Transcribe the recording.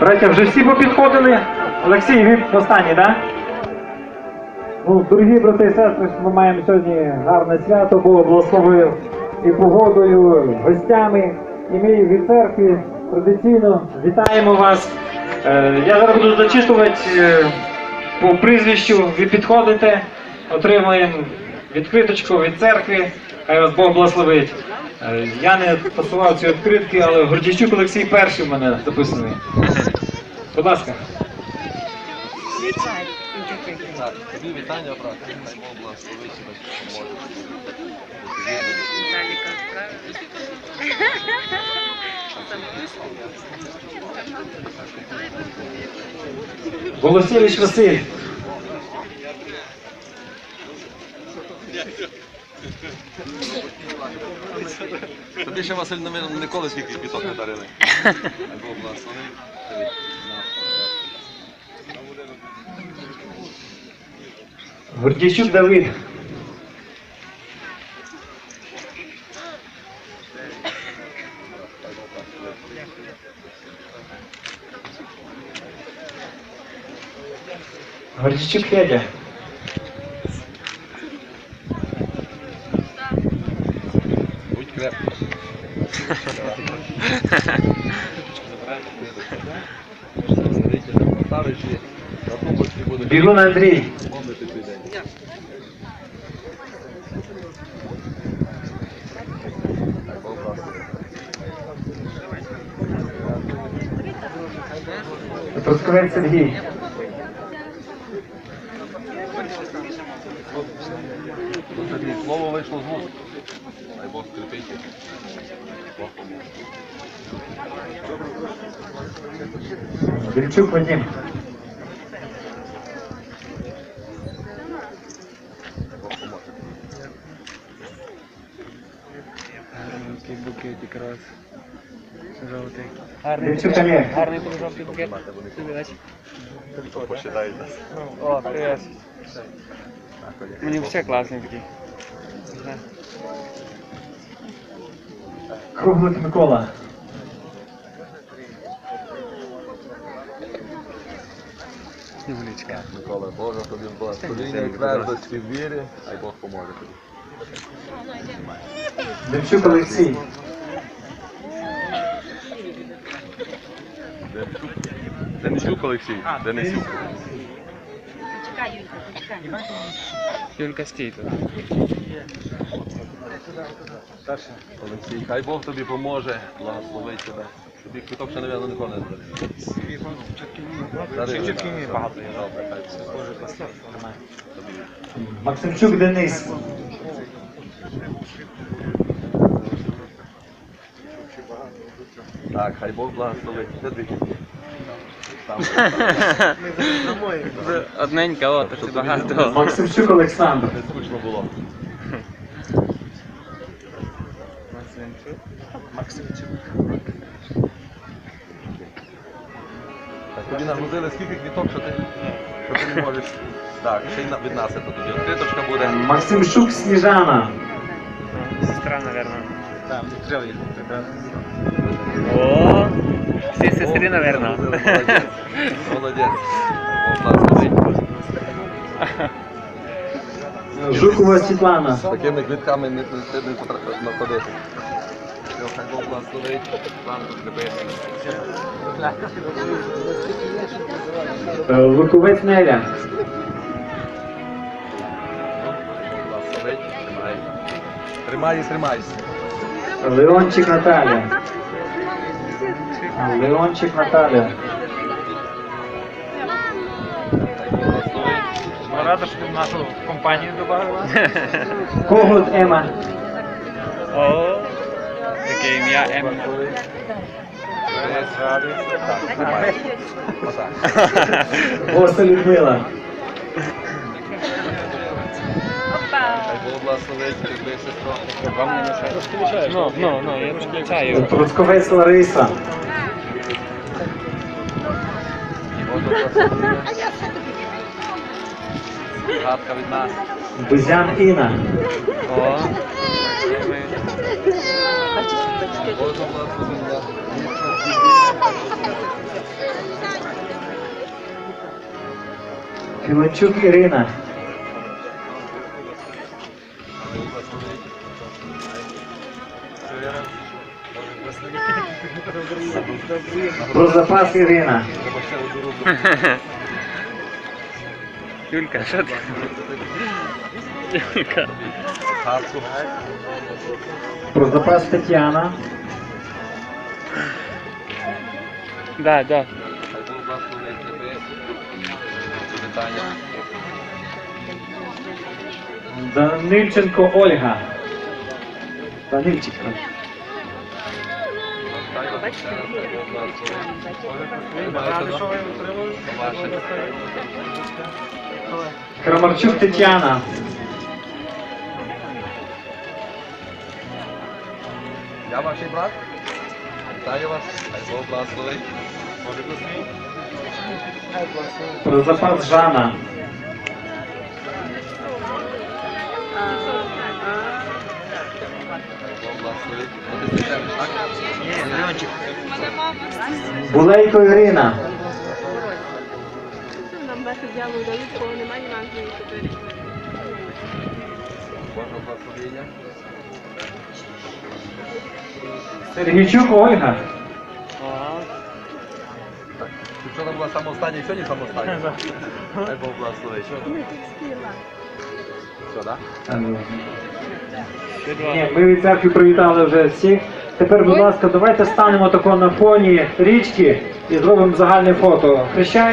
Браття, вже всі попідходили. Олексій, ви останній, так? Ну, дорогі брати і сестри, ми маємо сьогодні гарне свято, Бог благословив і погодою, гостями. І ми від церкви традиційно вітаємо вас. Е, Я зараз буду зачитувати е, по прізвищу. Ви підходите, отримуємо відкриточку від церкви. Хай вас Бог благословить. Е, Я не посував ці відкритки, але Гордійчук Олексій перший в мене записаний. Будь ласка. Тобі вітання, брат. Голосєвич Василь. Тобі ще Василь навіть ніколи скільки квіток не дарили. Гордійчук Давид. Гордійчук Федя. Будь крепкий. Старичі, на тумбочці буде Бігун Андрій. Трускавець Сергій. Ну, Сергій, слово Хай Бог поможе. Вільчук Вадим. Гарненький букетик раз. Жовтий. Олег. Гарний був жовтий букет. Посчитають нас. О, привіт. Мені все класний такий. Круглик Микола. Невеличка. Микола, Боже, тобі благословіння і твердості в вірі, хай Бог поможе тобі. Демчук Олексій. Денисюк Олексій. Денисюк. Юлька стій тут. Олексій, хай Бог тобі поможе, благословить тебе. Тобі квиток ще, напевно, ніколи не дарив. Чіткі мені багато є. Добре, хай все. Максимчук Денис. Так, хай Бог благословить. Там. Одненька, о, то це багато. Максимчук Олександр. Не скучно було. Так, тобі нагрузили скільки квіток, що ти, що ти не можеш. Так, ще й на- від нас це тоді. Відкриточка буде. Максимчук Сніжана. Сестра, наверное. О, всі сестри, наверное. Молодець. Молодець. Жукова Світлана. З такими квітками не, ти не потра- находити. Хай Бог благословить. Вам закріпити. Е, Луковець Неля. Благословить. Тримай. Тримай тримайся. Леончик Наталя. Леончик Наталя. Благословить. Рада, що ти в нашу компанію додала. Когут Ема. О, таке ім'я. Так, Оса Людмила. Вам не мешає. Ну, ну, ну, я включаю. Трусковець Лариса. Гадка від нас. Бузян Іна. О, Філончук Ірина. Про запас Ірина. Ще. Юлька, що ти? Юлька. Про запас Тетяна. Да, да. Данильченко Ольга. Данильченко. Да? Ваше. Крамарчук Тетяна. Я ваш брат. Вітаю вас. Хай Бог благословить. Може посмій? Про запас Жана. Хай Бог благословить. Булейко Ірина. Сергійчук Ольга. Ага. Вчора була саме остання, і сьогодні саме остання. Бог благословить. Що? Все, так? Ні, ми від церкви привітали вже всіх. Тепер, будь ласка, давайте станемо тако на фоні річки і зробимо загальне фото. Хрещає